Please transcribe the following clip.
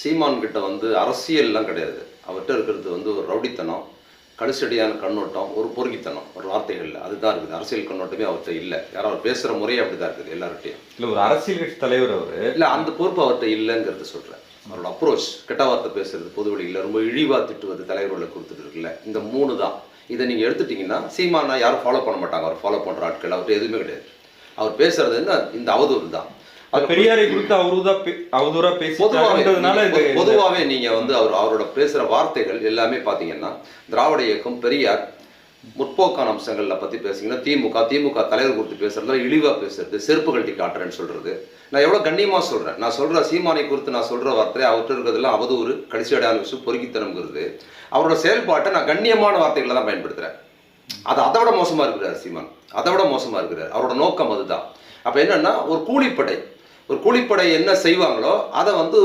சீமான் கிட்ட வந்து அரசியல்லாம் கிடையாது. அவர்கிட்ட இருக்கிறது வந்து ஒரு ரவுடித்தனம் கடுசடியான கண்ணோட்டம் ஒரு பொறுக்கித்தனம் ஒரு வார்த்தைகள்ல அதுதான் இருக்குது. அரசியல் கண்ணோட்டமே அவர்கிட்ட இல்லை. யாரும் அவர் பேசுகிற முறையே அப்படிதான் இருக்குது எல்லார்கிட்டையும். இல்ல ஒரு அரசியல் கட்சி தலைவர் அவரு இல்லை அந்த பொறுப்பு அவர்கிட்ட இல்லைங்கிறத சொல்கிறேன் அவரோட அப்ரோச் கெட்ட வார்த்தை பேசுறது பொது வெளியில் ரொம்ப இழிவா திட்டுவது தலைவர்களை கொடுத்துட்டு இருக்குல்ல இந்த மூணு தான். இதை நீங்கள் எடுத்துட்டீங்கன்னா சீமானா யாரும் ஃபாலோ பண்ண மாட்டாங்க. அவர் ஃபாலோ பண்ணுற ஆட்கள். அவர்கிட்ட எதுவுமே கிடையாது. அவர் வந்து இந்த அவதூறு தான். அது பெரியாரை குறித்து பே- அவதூறா இந்த பொதுவாகவே நீங்க வந்து அவர் அவரோட பேசுற வார்த்தைகள் எல்லாமே பாத்தீங்கன்னா திராவிட இயக்கம் பெரியார் முற்போக்கான அம்சங்கள்ல பத்தி பேசுங்கன்னா திமுக திமுக தலைவர் குறித்து பேசுறதுல இழிவா பேசுறது செருப்பு கழட்டி காட்டுறேன்னு சொல்றது. நான் எவ்வளவு கண்ணியமா சொல்றேன். நான் சொல்ற சீமானை குறித்து நான் சொல்ற வார்த்தை அவர்கிட்ட இருக்கிறதெல்லாம் அவதூறு கடிச்சடையான விஷயம் பொறுக்கித்தனம்ங்கிறது. அவரோட செயல்பாட்டை நான் கண்ணியமான வார்த்தைகளை தான் பயன்படுத்துறேன். அது அதை விட மோசமா இருக்கிறார் சீமான். அதை விட மோசமா இருக்கிறார். அவரோட நோக்கம் அதுதான். அப்ப என்னன்னா ஒரு கூலிப்படை ஒரு கூலிப்படை என்ன செய்வாங்களோ அதை வந்து